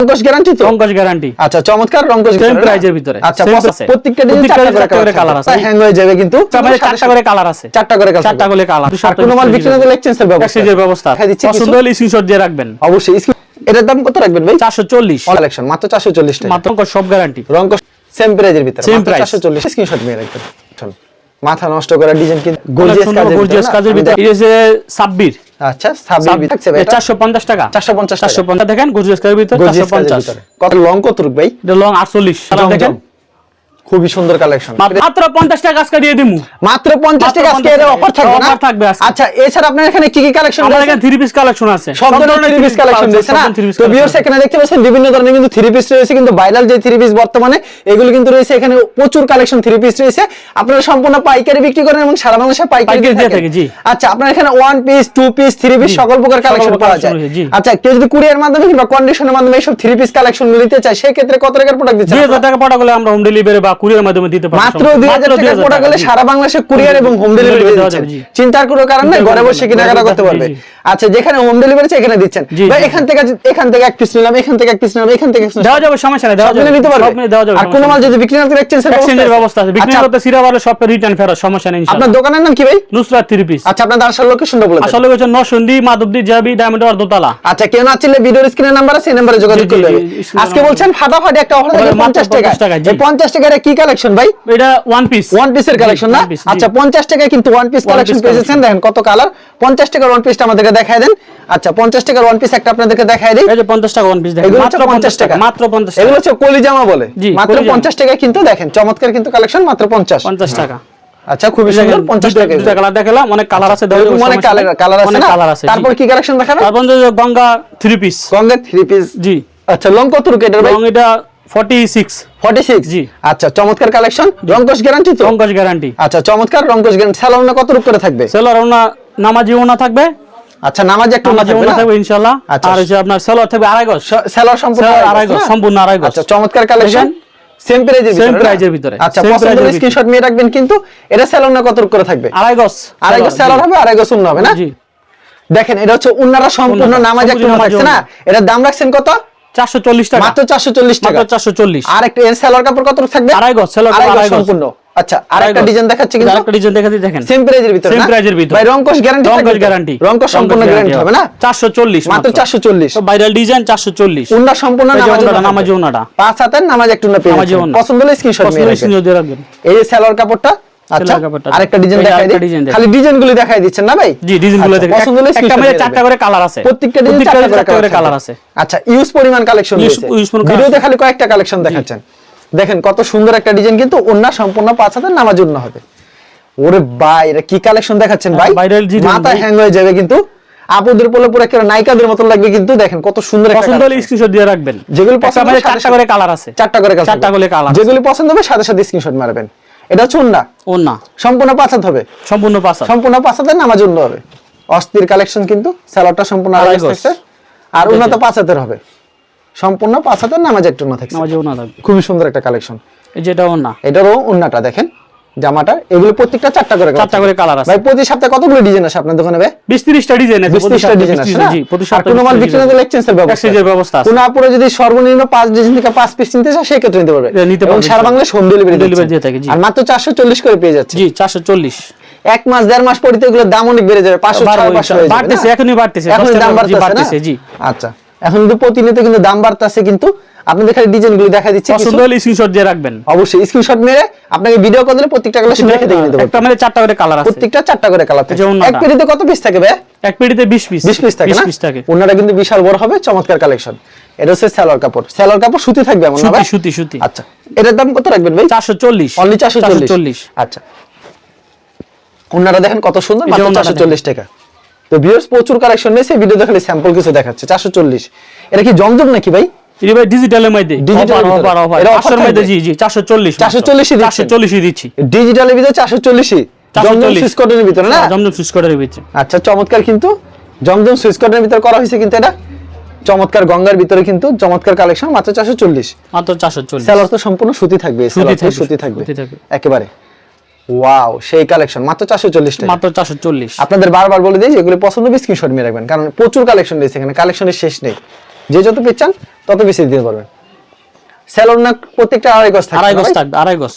রঙ্কশ guarantee তো? রঙ্কশ guarantee আচ্ছা চমৎকার রঙ্কশ এর ভিতরে। আচ্ছা। প্রত্যেকটা ডিজাইন চারটা করে কালার আছে। হ্যাং হয়ে যাবে কিন্তু চারটা করে কালার আছে। চারটা করে কালার চারটা করে কালার আর কোনো মাল বিক্রি না দিলে এক্সচেঞ্জের ব্যবস্থা। এক্সচেঞ্জের ব্যবস্থা। দিচ্ছি পছন্দ হলে স্ক্রিনশট দিয়ে রাখবেন। অবশ্যই এটার দাম কত রাখবেন ভাই? চারশো চল্লিশ। কালেকশন মাত্র 440 টাকা। মাত্র রঙ্কশ সব গ্যারান্টি রঙ্কশ সেম প্রাইজের ভিতরে। মাত্র price। 440 স্ক্রিনশট নিয়ে রাখবেন। মাথা নষ্ট করা ডিজাইন কিন্তু গর্জিয়াস কাজের গর্জিয়াস ভিতরে কাজের ভিতরে। এটা হচ্ছে সাব্বির। আচ্ছা? চারশো পঞ্চাশ টাকা। 450 টাকা। চারশো পঞ্চাশ দেখেন গর্জিয়াস স্কয়ার ভিতরে চারশো পঞ্চাশ। কত লং কত রূপ ভাই? এটা লং আটচল্লিশ। দেখেন খুবই সুন্দর কালেকশন মাত্র পঞ্চাশ টাকা আজকে দিয়ে দিমু। মাত্র 50 টাকা আজকে এর অফার থাকবে না? Offer থাকবে আচ্ছা এছাড়া আপনার এখানে কি কি কালেকশন আমাদের এখানে থ্রি পিস কালেকশন আছে। সব ধরনের থ্রি পিস কালেকশন রয়েছে না? তো ভিউয়ার্স এখানে দেখতে পাচ্ছেন বিভিন্ন ধরনের কিন্তু থ্রি পিস রয়েছে কিন্তু ভাইরাল যে থ্রি পিস বর্তমানে এগুলো কিন্তু রয়েছে এখানে প্রচুর কালেকশন থ্রি পিস রয়েছে। আপনারা সম্পূর্ণ পাইকারি বিক্রি করেন এবং সারা বাংলাদেশে পাইকারি দিয়ে থাকি, জি। আচ্র আপনার এখানে one piece two piece three piece সকল প্রকার কালেকশন পাওয়া যায়। আচ্ছা কেউ যদি কুরিয়ার মাধ্যমে কিংবা কন্ডিশনের মাধ্যমে এইসব থ্রি পিস কালেকশন নিতে চায় সেই ক্ষেত্রে কত টাকার প্রোডাক্ট দিচ্ছেন দুই আপনারা? হাজার টাকা পড়া গেলে আমরা হোম ডেলিভারি বা কুরিয়ার মাধ্যমে দিতে মাত্র দুই হাজার টাকা প্রোডাক্ট হলে সারা বাংলাদেশে কুরিয়ার এবং হোম ডেলিভারি দেওয়া দিচ্ছেন চিন্তার কোনো কারণ নেই ঘরে বসে কেনাকাটা করতে পারবে। আচ্ছা যেখানে হোম ডেলিভারি এখানে দিচ্ছেন। ভাই এখান থেকে এখান থেকে এক পিস নিলাম এখান থেকে এক পিস নিলাম এখান থেকে দেওয়া যাবে সমস্যা নেই দেওয়া যাবে নিতে পারবে? দেওয়া যাবে আর কোনো মাল যদি বিক্রি না করে এক্সচেঞ্জের এক্সচেঞ্জের ব্যবস্থা আছে? বিক্রি আচ্ছা। করতে সিরা বারে সব রিটার্ন ফেরত সমস্যা নেই আপনার দোকানের নাম কি ভাই? নুসরাত থ্রি পিস আচ্ছা আপনার আসল লোকেশনটা বলে দেন। আসলে নরসিংদী মাধবদী জাবি ডায়মন্ড আর দোতলা আচ্ছা কেউ না চিনলে ভিডিওর স্ক্রিনের নাম্বার আছে এই নাম্বারে যোগাযোগ হবে। আজকে বলছেন ফাটাফাটি একটা অফার 50 টাকা। 50 টাকা, জি। এই 50 টাকার কি কালেকশন ভাই? এটা ওয়ান পিস ওয়ান পিসের কালেকশন না? আচ্ছা পঞ্চাশ টাকায় কিন্তু ওয়ান পিস কালেকশন পেয়েছেন। দেখেন কত কালার পঞ্চাশ টাকার ওয়ান পিসটা আমাদেরকে দেখায় দেন। আচ্ছা পঞ্চাশ টাকার ওয়ান পিস একটা আপনাদেরকে দেখায় দিই। এই যে পঞ্চাশ টাকা ওয়ান পিস দেখেন। মাত্র হচ্ছে পঞ্চাশ টাকা মাত্র পঞ্চাশ এগুলো হচ্ছে কলিজামা বলে। মাত্র কলিজামা। পঞ্চাশ টাকায় কিন্তু দেখেন চমৎকার কিন্তু কালেকশন মাত্র পঞ্চাশ। পঞ্চাশ টাকা। আচ্ছা খুবই সুন্দর দেখেন, পঞ্চাশ দুইটা- টাকা দুইটা কালার দেখালাম অনেক কালার আছে অনেক কালার কালার আছে না? কালার আছে তারপর কি কালেকশন দেখাবেন? তারপর Ganga three piece Ganga three piece জি। আচ্ছা লং কত রুকে এটার ভাই? এটা ফর্টি সিক্স 46 জি। আচ্ছা চমৎকার কালেকশন রঙ্কশ গ্যারান্টি তো? রঙ্কশ গ্যারান্টি আচ্ছা চমৎকার রঙ্কশ গ্যারান্টি স্যালোনা কত রূপ করে থাকবে? সেলর নামাজি ওনা থাকবে। আচ্ছা নামাজ একটু না ওনা থাকবে ইনশাআল্লাহ। আর হচ্ছে আপনার সেলর থাকবে আড়াই গজ। স- সম্পূর্ণ আড়াই আড়াই গজ গজ সম্পূর্ণ আড়াই গজ। আচ্ছা চমৎকার কালেকশন দেখেন? সেম প্রাইজের ভিতরে Same না? ভিতরে। আচ্ছা পছন্দ price এর হলে ভিতরে। স্ক্রিনশট নিয়ে রাখবেন কিন্তু এটা সেলর কত রূপ করে থাকবে? আড়াই গজ আড়াই গজ সেলর হবে আড়াই গজ শূন্য হবে না? জি। দেখেন এটা হচ্ছে উন্নারা সম্পূর্ণ নামাজ একটু থাকছে না? এটার দাম রাখছেন কত? চারশো চল্লিশ টাকা। মাত্র 440 টাকা? মাত্র চারশো চল্লিশ। আর একটা এর সেলর কাপড় কত থাকবে? আড়াই গজ, সেলর কাপড় আড়াই গজ সম্পূর্ণ। আচ্ছা আর আড়াই একটা গজ। ডিজাইন দেখাচ্ছে কিন্তু। আরেকটা ডিজাইন দেখা দেখেন। সেম প্রাইজের ভিতরে Same না? price এর ভিতরে। ভাই রঙ্কশ গ্যারান্টি গ্যারান্টি রঙ্কশ সম্পূর্ণ গ্যারান্টি হবে। না? চারশো চল্লিশ মাত্র 440 ভাইরাল ডিজাইন চারশো চল্লিশ। উন্না সম্পূর্ণ নামাজ উন্না নামাজি থাকবে। পাঁচ হাতের নামাজ একটু না পেয়ে। পছন্দ হলে স্ক্রিনশট নিয়ে রাখবেন। এই যে কাপড়টা আচ্ছা আরেকটা ডিজাইন দেখাই দিই। খালি ডিজাইন দেখাই দিচ্ছেন না ভাই? জি ডিজাইনগুলো দেখেন পছন্দ হলে একটা মানে চারটা করে কালার আছে। প্রত্যেকটা ডিজাইন চারটা চারটা করে করে কালার আছে। আচ্ছা ইউজ পরিমাণ কালেকশন রয়েছে। ভিডিওতে খালি কয়েকটা কালেকশন দেখাচ্ছেন। দেখেন কত সুন্দর একটা ডিজাইন কিন্তু ওন্না সম্পূর্ণ পাঁচ নামাজ উন্না হবে। ওরে ভাই এটা কি কালেকশন দেখাচ্ছেন ভাই? হ্যাঁ, মাথা হ্যাং হয়ে যাবে কিন্তু। আপুদের পোলে পুরো একটা নায়িকাদের মতো লাগবে কিন্তু দেখেন কত সুন্দর একটা পছন্দ হলে স্ক্রিনশট দিয়ে রাখবেন। যেগুলো একটা পছন্দ হবে সাথে চারটা করে কালার আছে। চারটা করে চারটা। করে কালার যেগুলি পছন্দ হবে সাথে সাথে স্ক্রিনশট মারবেন। এটা হচ্ছে উন্না ওন্না সম্পূর্ণ পাঁচাত হবে। সম্পূর্ণ পাঁচ হাত। সম্পূর্ণ পাঁচাতের নামাজ উন্ন হবে। অস্থির কালেকশন কিন্তু স্যালাডটা সম্পূর্ণ আড়াই আর উন্নত পাঁচাতের হবে। সম্পূর্ণ পাঁচাতের নামাজ একটু না থাকছে। নামাজ ওন্না থাকবে। খুবই সুন্দর একটা কালেকশন এই যেটা ওন্না এটারও উন্নাটা দেখেন। জামাটা এগুলো প্রত্যেকটা চারটা করে চারটা করে কালার আছে ভাই প্রতি সপ্তাহে কতগুলো ডিজাইন আছে আপনার দোকানে ভাই বিশ তিরিশটা ডিজাইন আছে বিশ প্রতি ত্রিশটা সপ্তাহে ডিজাইন আছে জি প্রতি সপ্তাহে কোনো মাল বিক্রি না দিলে এক্সচেঞ্জের ব্যবস্থা ব্যবস্থা আছে। কোন আপুরে যদি সর্বনিম্ন পাঁচ ডিজাইন থেকে পাঁচ পিস নিতে চায় নিতে পারবে নিতে পারবে, সারা। বাংলাদেশ হোম ডেলিভারি delivery দিয়ে থাকে, জি। আর মাত্র চারশো চল্লিশ করে পেয়ে যাচ্ছে জি চারশো চল্লিশ এক মাস দেড় মাস পরিতে এগুলোর দাম অনেক বেড়ে যাবে পাঁচশো বাড়বে, ছয় পাঁচশো হয়ে যাবে, বাড়তেছে, এখনই বাড়তেছে, টাকা দাম বাড়তেছে? জি। আচ্ছা এখন কিন্তু প্রতিনিয়ত কিন্তু দাম বাড়তেছে কিন্তু আপনাদের খালি ডিজাইনগুলো দেখা দিচ্ছি পছন্দ। হলে স্ক্রিনশট দিয়ে রাখবেন। অবশ্যই স্ক্রিনশট মেরে আপনাকে ভিডিও কল দিলে প্রত্যেকটা কালেকশন দেখে দেখে নিতে একটা পারবেন মানে চারটা করে কালার আছে। প্রত্যেকটা চারটা করে কালার থাকে। এক পেটিতে কত পিস থাকে ভাই এক পেটিতে বিশ পিস 20 পিস থাকে না? পিস থাকে। ওনাটা কিন্তু বিশাল বড় হবে চমৎকার কালেকশন এটা হচ্ছে সালোয়ার কাপড়। সালোয়ার কাপড় সুতি থাকবে এমন না সুতি? সুতি সুতি। আচ্ছা এটার দাম কত রাখবেন ভাই? চারশো চল্লিশ। অনলি চারশো চল্লিশ। চল্লিশ। আচ্ছা। ওনারা দেখেন কত সুন্দর মাত্র ওড়নাটা চারশো চল্লিশ টাকা। তো ভিউয়ার্স প্রচুর কালেকশন নিয়েছে ভিডিও দেখালে স্যাম্পল কিছু দেখাচ্ছে। চারশো চল্লিশ। এটা কি জমজম নাকি ভাই? এটা ভাই ডিজিটালের মধ্যে। অফার অফার মধ্যে। জি জি চারশো চল্লিশ 440 ই দিচ্ছেন? দিচ্ছি। ডিজিটালের ভিতরে চারশো চল্লিশই। জমজম 440 সুইচ কটনের ভিতরে না? জমজম সুইচ কোডের ভিতরে। আচ্ছা চমৎকার কিন্তু। জমজম সুইচ কটনের ভিতরে করা হয়েছে কিন্তু এটা। চমৎকার গঙ্গার ভিতরে কিন্তু চমৎকার কালেকশন মাত্র চারশো চল্লিশ। মাত্র চারশো চল্লিশ। তো সম্পূর্ণ সুতি থাকবে সুতি সুতি থাকবে, সুতি থাকবে। একেবারে। ওয়াও সেই কালেকশন মাত্র চারশো চল্লিশ টাকা মাত্র চারশো চল্লিশ। আপনাদের বারবার বলে দিই যেগুলো পছন্দ হবে স্ক্রিনশট নিয়ে রাখবেন কারণ প্রচুর কালেকশন রয়েছে এখানে কালেকশনের শেষ নেই। যে যত পিস চান তত পিস দিতে পারবেন। স্যালোন না প্রত্যেকটা আড়াই গজ থাকে আড়াই গজ থাকবে আড়াই গজ।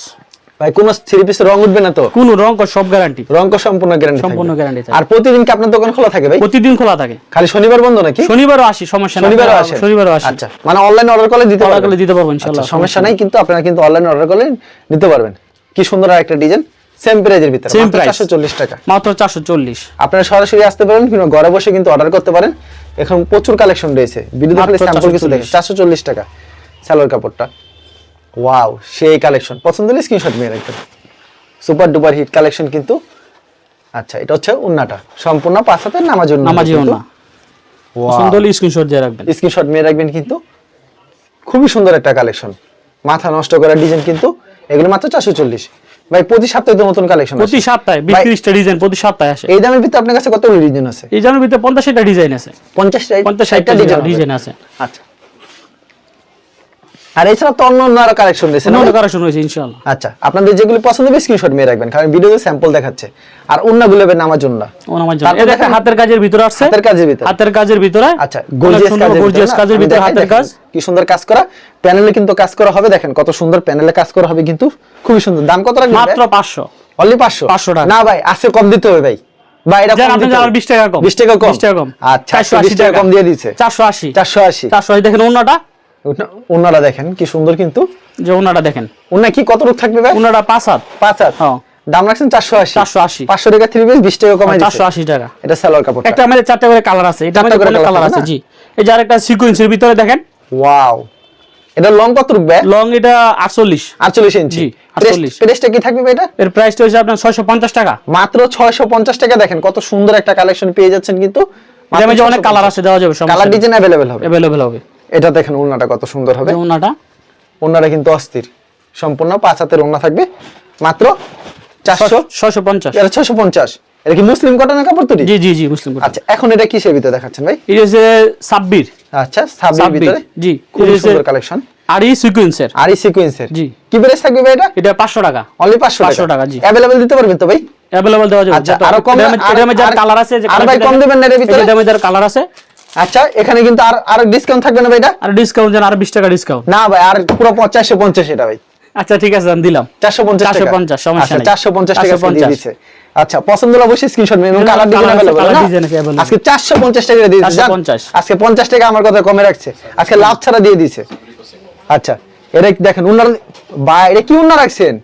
ভাই কোন থ্রি পিস রং উঠবে না তো? কোন রং সব গ্যারান্টি রং কো সম্পূর্ণ গ্যারান্টি সম্পূর্ণ থাকে। আর প্রতিদিন কি আপনার দোকান খোলা থাকে ভাই? প্রতিদিন খোলা থাকে। খালি শনিবার বন্ধ নাকি? শনিবারও আসি সমস্যা নাই। শনিবারও আসে? শনিবারও আসি। আচ্ছা মানে অনলাইন অর্ডার করলে দিতে পারবেন। করলে দিতে পারব ইনশাআল্লাহ আচ্ছা, সমস্যা নাই কিন্তু আপনারা কিন্তু অনলাইন অর্ডার করলে নিতে পারবেন। কি সুন্দর একটা ডিজাইন সেম প্রাইজের ভিতরে। মাত্র price। 440 টাকা। মাত্র চারশো চল্লিশ। আপনারা সরাসরি আসতে পারেন কিংবা ঘরে বসে কিন্তু অর্ডার করতে পারেন। এখন প্রচুর কালেকশন রয়েছে। ভিডিও দেখলে স্যাম্পল কিছু দেখেন। 440 টাকা। সালোয়ার কাপড়টা। ওয়াও সেই কালেকশন পছন্দ হলে স্ক্রিনশট নিয়ে রাখবেন। সুপার ডুপার হিট কালেকশন কিন্তু। আচ্ছা এটা হচ্ছে উন্নাটা। সম্পূর্ণ পাঁচ হাতের নামাজ উন্না নামাজিও না সুন্দর স্ক্রিনশট দিয়ে রাখবেন। স্ক্রিনশট নিয়ে রাখবেন কিন্তু। খুবই সুন্দর একটা কালেকশন মাথা নষ্ট করা ডিজাইন কিন্তু। এগুলো মাত্র চারশো চল্লিশ। ভাই প্রতি সপ্তাহে তো নতুন কালেকশন প্রতি সপ্তাহে বিশ ভাই- তিরিশটা ডিজাইন প্রতি সপ্তাহে আসে। এই দামের ভিতরে আপনার কাছে কতগুলো ডিজাইন আছে? এই দামের ভিতরে পঞ্চাশটা ডিজাইন আছে। পঞ্চাশ পঞ্চাশ ষাটটা ষাটটা ডিজাইন ডিজাইন আছে। আচ্ছা। আর এছাড়া তো অন্য অন্য আরও কালেকশন রয়েছে অন্য কালেকশন হয়েছে ইনশাআল্লাহ। আচ্ছা আপনাদের যেগুলো পছন্দ হবে স্ক্রিনশট মেরে রাখবেন কারণ ভিডিওতে স্যাম্পল দেখাচ্ছে। আর অন্যগুলো হবে জন্য। তারপর এটা দেখেন- হাতের কাজের ভিতরে আসছে। হাতের কাজের ভিতরে। হাতের কাজের ভিতরে আচ্ছা গর্জিয়াস কাজের গর্জিয়াস কাজের ভিতরে হাতের কাজ। কি সুন্দর কাজ করা। প্যানেলে কিন্তু কাজ করা হবে দেখেন কত সুন্দর প্যানেলে কাজ করা হবে কিন্তু খুবই সুন্দর। দাম কত রাখবেন মাত্র পাঁচশো। অনলি 500 500 টাকা। না ভাই আজকে কম দিতে হবে ভাই। ভাই এটা যান কম আপনি দিতে যান হবে। আর 20 টাকা কম। 20 টাকা কম। 20 টাকা কম। 420 টাকা কম দিয়ে দিয়েছে। চারশো আশি। চারশো আশি। দেখেন অন্যটা। ওনারা দেখেন কি সুন্দর কিন্তু যে অন্যটা দেখেন ওনা কি কত রূপ থাকবে ভাই অন্যটা পাঁচ হাত পাঁচ হাত হ্যাঁ। দাম রাখছেন 480 480 500 টাকা থ্রি পিস 20 টাকা কমাই চারশো দিয়েছে আশি টাকা এটা সালোয়ার কাপড় একটা আমাদের চারটা করে কালার আছে এটা চারটা আমাদের করে অনেক colour কালার আছে আছে না? জি এই যে আরেকটা সিকোয়েন্সের ভিতরে দেখেন ওয়াও এটা লং কত রূপ ভাই লং এটা আটচল্লিশ 48 ইঞ্চি জি, 48 প্রেসটা কি থাকবে ভাই এটা এর প্রাইসটা হচ্ছে আপনার ছয়শো পঞ্চাশ টাকা মাত্র 650 টাকা দেখেন কত সুন্দর একটা কালেকশন পেয়ে যাচ্ছেন কিন্তু এটার মধ্যে অনেক কালার আছে দেওয়া যাবে কালার ডিজাইন अवेलेबल হবে অ্যাভেলেবেল হবে এটা দেখেন ওন্নাটা কত সুন্দর হবে যে ওনাটা ওন্নাটা কিন্তু অস্থির সম্পূর্ণ পাঁচ হাতের ওন্না থাকবে মাত্র 400 ছয়শো পঞ্চাশ এটা 650 এটা কি মুসলিম কটনের কাপড় তৈরি জি জি জি মুসলিম কোটা। আচ্ছা এখন এটা কিসের ভিতরে দেখাচ্ছেন ভাই এটা হচ্ছে সাব্বির আচ্ছা সাবির সাব্বির ভিতরে জি খুব এটা হচ্ছে সুন্দর কালেকশন আর এই সিকোয়েন্সের আর এই সিকোয়েন্সের জি। কি প্রাইস থাকবে ভাই এটা এটা পাঁচশো টাকা অনলি 500 500 টাকা টাকা, জি। अवेलेबल দিতে পারবেন তো ভাই অ্যাভেলেবল দেওয়া যাবে আচ্ছা, যত- আরো কম- এটার মধ্যে- এটার মধ্যে আর- কালার আছে যে আর ভাই কম দেবেন না এর ভিতরে? এটার মধ্যে কালার আছে আচ্ছা এখানে কিন্তু আর আর ডিসকাউন্ট থাকবে না ভাই এটা আর ডিসকাউন্ট দেন আর বিশ টাকা ডিসকাউন্ট না ভাই আর পুরো 450 এটা ভাই আচ্ছা ঠিক আছে দেন দিলাম 450 টাকা 450 সমস্যা আচ্ছা নেই। 450 টাকা দিয়ে 450 দিচ্ছে আচ্ছা পছন্দ হলে অবশ্যই স্ক্রিনশট নিন এগুলো কালার ডিজাইন colour আছে, अवेलेबल colour না design আছে available। আজকে 450 টাকা দিয়ে দিয়েছে 450 আজকে 50 টাকা আমার কথা কমে রাখছে আজকে লাভ ছাড়া দিয়ে দিয়েছে আচ্ছা এটা দেখেন উনার ভাই এটা কি উন্না রাখছেন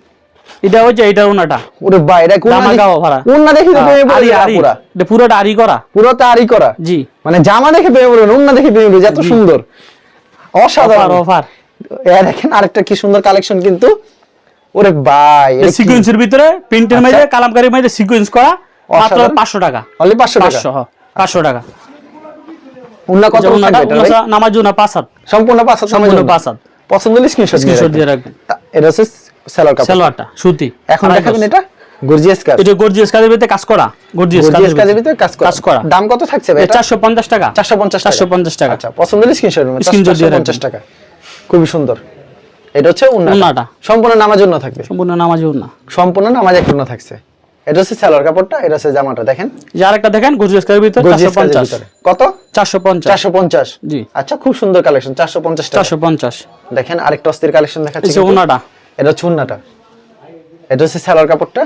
এটা হচ্ছে এটার ওনাটা ওরে ভাই এটা কোন জামা ভরা। উন্না দেখি তো প্রেমে পড়ে পুরা। এটা পুরোটা আরি করা। পুরো তো আরি করা। জি। মানে জামা দেখে প্রেমে পড়বেন উন্না দেখে প্রেমে পড়বে এত সুন্দর। অসাধারণ। অফার এ দেখেন আরেকটা কি সুন্দর কালেকশন কিন্তু। ওরে ভাই এটা কি? সিকোয়েন্সের ভিতরে প্রিন্টের আচ্ছা। মধ্যে কালামকারীর মধ্যে সিকোয়েন্স করা মাত্র অসাধারণ। পাঁচশো টাকা। অনলি 500 টাকা? পাঁচশো হ্যাঁ পাঁচশো টাকা। উন্না কত যেমন থাকবে এটা নামার জন্য পাঁচ হাত। সম্পূর্ণ পাঁচ হাত সম্পূর্ণ নামার পাঁচ হাত। পছন্দ হলে স্ক্রিনশট স্ক্রিনশট দিয়ে রাখবেন। এটা হচ্ছে সেলার কাপড়। সালোয়ারটা সুতি। এখন দেখাবেন এটা? গর্জিয়াস কাজ। এটা গর্জিয়াস কাজের ভিতরে কাজ করা। গর্জিয়াস গর্জিয়াস কাজের ভিতরে। কাজ করা। কাজ করা। দাম কত থাকছে ভাই এটা? চারশো পঞ্চাশ টাকা। 450 450 টাকা। আচ্ছা পছন্দ হলে স্ক্রিনশট নেবেন। 450 টাকা। খুবই সুন্দর। এটা হচ্ছে উন্নাটা। সম্পূর্ণ নামার জন্য থাকবে। সম্পূর্ণ নামাজি না সম্পূর্ণ নামাজ এক উন্না থাকছে। এটা হচ্ছে সেলার কাপড়টা এটা হচ্ছে জামাটা। দেখেন। যে আরেকটা দেখেন গর্জিয়াস কাজের ভিতরে চারশো গর্জিয়াস কাজের পঞ্চাশ ভিতরে। কত? চারশো পঞ্চাশ। 450 জি। আচ্ছা খুব সুন্দর কালেকশন 450 টাকা। চারশো পঞ্চাশ। দেখেন আরেকটা অস্থির কালেকশন দেখাচ্ছি ওনাটা এটা হচ্ছে উন্নাটা এটা হচ্ছে সেলার কাপড়টা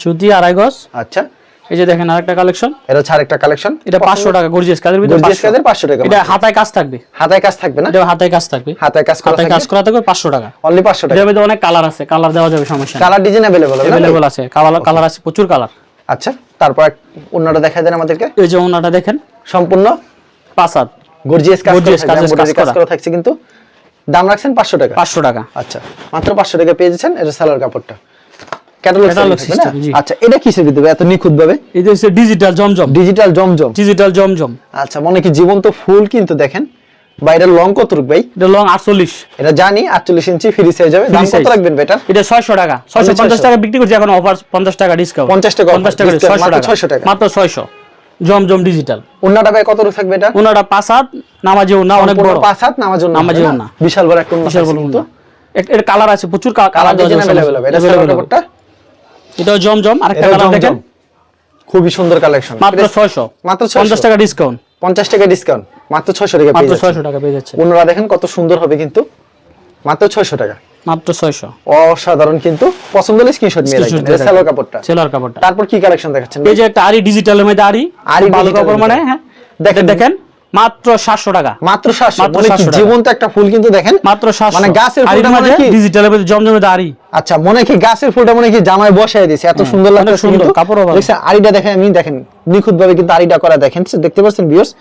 সুতি আড়াই গজ আচ্ছা এই যে দেখেন আরেকটা কালেকশন এটা হচ্ছে আরেকটা কালেকশন এটা পাঁচশো টাকা গর্জিয়াস কাজের ভিতরে গর্জিয়াস 500 কাজের 500 টাকা এটা হাতায় কাজ থাকবে হাতায় কাজ থাকবে না এটা হাতায় কাজ থাকবে হাতায় কাজ করা হাতায় কাজ থাকবে করা থাকবে পাঁচশো টাকা অনলি 500 টাকা এটার মধ্যে অনেক কালার আছে কালার দেওয়া যাবে সমস্যা কালার ডিজাইন अवेलेबल হবে না অ্যাভেলেবল আছে কালার কালার আছে প্রচুর কালার আচ্ছা তারপর অন্যটা দেখাই দেন আমাদেরকে এই যে ওনাটা দেখেন সম্পূর্ণ পাঁচ হাত গর্জিয়াস কাজ করা Gorgeous থাকবে কাজের embroidery কাজ কাজ করা। করা থাকছে কিন্তু দাম রাখছেন 500 টাকা। পাঁচশো টাকা। আচ্ছা মাত্র 500 টাকা পেয়ে যাচ্ছেন এটা সালোয়ার কাপড়টা। আচ্ছা এটা কিসের ভিতরে? এত নিখুঁত ভাবে এটা হচ্ছে ডিজিটাল জমজম। ডিজিটাল জমজম। ডিজিটাল জমজম। আচ্ছা মনে কি জীবন্ত ফুল কিন্তু দেখেন? লং কত ভাই? এটা লং আটচল্লিশ। এটা জানি 48 ইঞ্চি ফ্রি সাইজ হবে। দাম কত রাখবেন বেটা এটা? ছয়শো টাকা। ছয়শো পঞ্চাশ টাকা। বিক্রি করছি এখন অফার পঞ্চাশ টাকা ডিসকাউন্ট 50 টাকা টাকা discount, মাত্র টাকা। 600 টাকা। মাত্র ছয়শো। জমজম ডিজিটাল অন্যটা ভাই কত রূপ থাকবে এটা ওনারা পাঁচ হাত নামাজেও না অনেক সম্পূর্ণ বড় পাঁচ হাত নামার জন্য নামার হবে জন্য না? না। বিশাল বড় একটা বিশাল বড় কিন্তু ওড়না। এর- এর কালার আছে প্রচুর কালার কালার ডিজাইন अवेलेबल হবে এটা সালোয়ার কাপড়টা এটাও জমজম আরেকটা এটা কালার দেখেন জমজম খুবই সুন্দর কালেকশন মাত্র ছয়শো মাত্র পঞ্চাশ 600 টাকা ডিসকাউন্ট 50 টাকা ডিসকাউন্ট মাত্র ছয়শো টাকা পেয়ে মাত্র যাচ্ছেন ছয়শো টাকা পেয়ে যাচ্ছে অন্যরা দেখেন কত সুন্দর হবে কিন্তু মাত্র ছয়শো টাকা মাত্র ছয়শো। অসাধারণ কিন্তু পছন্দ হলে স্ক্রিনশট নিয়ে রাখবেন। এটা কাপড়টা। সেলার কাপড়টা। তারপর কি কালেকশন দেখাচ্ছেন এই যে একটা আরি ডিজিটালের মধ্যে আরি আরি ভালো কাপড় মানে হ্যাঁ। দেখেন। দেখেন মাত্র সাতশো টাকা। মাত্র সাতশো মাত্র মানে কি জীবন্ত একটা ফুল কিন্তু দেখেন। মাত্র সাতশো। মানে গাছের ফুলটা মানে কি? ডিজিটালের মধ্যে জমজমে আচ্ছা মনে কি গাছের ফুলটা মনে কি জামায় বসায় দিছে এত সুন্দর লাগছে সুন্দর, কাপড়। দেখছেন আড়িটা দেখেন আমি দেখেন নিখুঁত ভাবে কিন্তু আড়িটা করা দেখেন। দেখতে পাচ্ছেন ভিউয়ার্স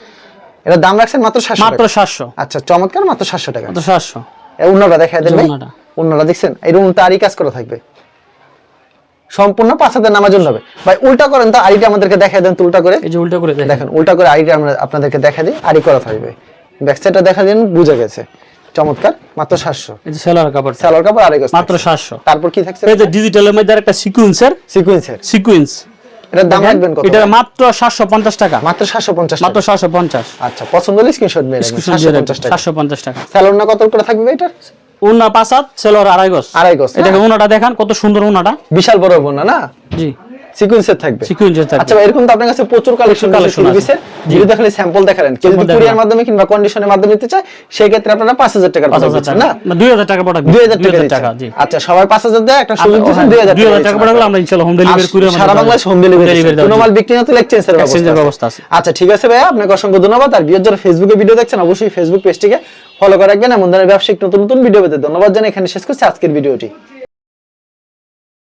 এটা দাম রাখছেন মাত্র সাতশো মাত্র সাতশো। আচ্ছা চমৎকার মাত্র সাতশো টাকা। মাত্র সাতশো। এই উন্নটা দেখা দেন ভাই। উন্নটা দেখছেন এই উন্নটা আড়ি কাজ করা থাকবে। সম্পূর্ণ পাঁচ হাজার নামার জন্য হবে। ভাই উল্টা করেন তো আড়িটা আমাদেরকে দেখা দেন তো উল্টা করে। এই যে উল্টা করে দেখেন। উল্টা করে আড়িটা আমরা আপনাদেরকে দেখা দিই আড়ি করা থাকবে। ব্যাকসাইডটা দেখা দিন বুঝে গেছে। চমৎকার মাত্র সাতশো। এই যে সেলার কাপড় সালোয়ার কাপড় আড়াই গজ মাত্র সাতশো। তারপর কি থাকছে? এই যে ডিজিটালের মধ্যে একটা সিকুয়েন্সের সিকুয়েন্সের সিকুয়েন্স এটার দাম রাখবেন কত? এটা মাত্র সাতশো পঞ্চাশ টাকা। মাত্র সাতশো পঞ্চাশ মাত্র সাতশো পঞ্চাশ। আচ্ছা পছন্দ হলে স্ক্রিনশট মেরে রাখবেন সাতশো পঞ্চাশ টাকা। সাতশো পঞ্চাশ টাকা। স্যালোন না কত করে থাকবে এটা উন্না পাঁচাত সেলোর আড়াই গজ। আড়াই গজ, এটাকে উনাটা উন্নাটা দেখান কত সুন্দর উন্নাটা বিশাল বড় উন্না না? জি। সিকুয়েন্সের থাকবে। সিকুয়েন্সের থাকবে। আচ্ছা এরকম তো আপনার কাছে প্রচুর কালেকশন কালেকশন আছে। স্যাম্পল দেখালেন। কেউ যদি কুরিয়ার মাধ্যমে কিংবা কন্ডিশনের মাধ্যমে নিতে চায় সেই ক্ষেত্রে আপনারা পাঁচ হাজার টাকার পাঁচ কথা হাজার বলছেন টাকা। না? না দুই হাজার টাকা পাঠাবে দুই হাজার টাকা টাকা জি। আচ্ছা সবাই পাঁচ হাজার দেয় একটা সুযোগ দিচ্ছেন দুই হাজার দুই হাজার টাকা পাঠালে দিচ্ছেন। আমরা ইনশাল্লাহ হোম ডেলিভারি কুরিয়ার সারা বাংলাদেশ হোম ডেলিভারি কোনো মাল বিক্রি না এক্সচেঞ্জের এর ব্যবস্থা। আছে। আচ্ছা ঠিক আছে ভাইয়া আপনাকে অসংখ্য ধন্যবাদ। আর বিয়ের যারা ফেসবুকে ভিডিও দেখছেন অবশ্যই ফেসবুক পেজটিকে ফলো করে রাখবেন। এমন ধরনের ব্যবসায়িক নতুন নতুন ভিডিও পেতে ধন্যবাদ জানাই। এখানে শেষ করছি আজকের ভিডিওটি।